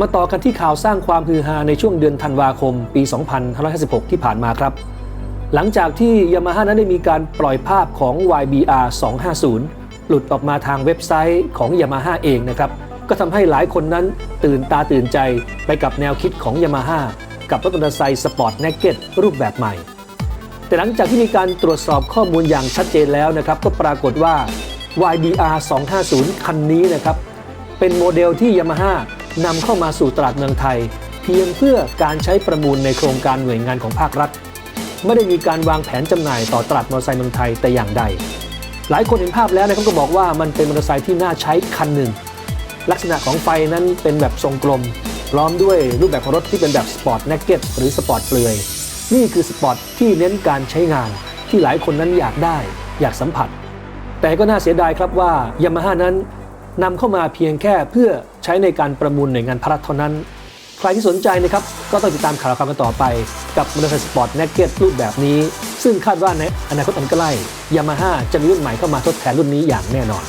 มาต่อกันที่ข่าวสร้างความฮือฮาในช่วงเดือนธันวาคม ปี 2556 ที่ผ่านมาครับ หลังจากที่ยามาฮ่านั้นได้มีการปล่อยภาพของ YBR 250 หลุดออกมาทางเว็บไซต์ของยามาฮ่าเองนะครับ ก็ทำให้หลายคนนั้นตื่นตาตื่นใจไปกับแนวคิดของยามาฮ่ากับรถมอเตอร์ไซค์สปอร์ตเนกเก็ตรูปแบบใหม่ แต่หลังจากที่มีการตรวจสอบข้อมูลอย่างชัดเจนแล้วนะครับ ก็ปรากฏว่า YBR 250 คันนี้นะครับ เป็นโมเดลที่ยามาฮ่า นำเข้ามาสู่ตลาดเมืองไทย เพียงเพื่อการใช้ประมูลในโครงการหน่วยงานของภาครัฐ ไม่ได้มีการวางแผนจำหน่ายต่อตลาดมอเตอร์ไซค์เมืองไทยแต่อย่างใด หลายคนเห็นภาพแล้วนะครับก็บอกว่ามันเป็นมอเตอร์ไซค์ที่น่าใช้คันหนึ่ง ลักษณะของไฟนั้นเป็นแบบทรงกลม พร้อมด้วยรูปแบบของรถที่เป็นแบบสปอร์ตเนกเก็ตหรือสปอร์ตเปลือยนี่คือสปอร์ตที่เน้นการใช้งาน ที่หลายคนนั้นอยากได้ อยากสัมผัส แต่ก็น่าเสียดายครับว่ายามาฮ่านั้น นำเข้ามาเพียงแค่เพื่อใช้ในการประมูลหน่วยงานพารัฐเท่านั้น ใครที่สนใจนะครับก็ต้องติดตามข่าวคราวกันต่อไป กับมอเตอร์ไซค์สปอร์ตเนกเก็ตรูปแบบนี้ ซึ่งคาดว่าในอนาคตอันใกล้ยามาฮ่าจะมีรุ่นใหม่เข้ามาทดแทนรุ่นนี้อย่างแน่นอน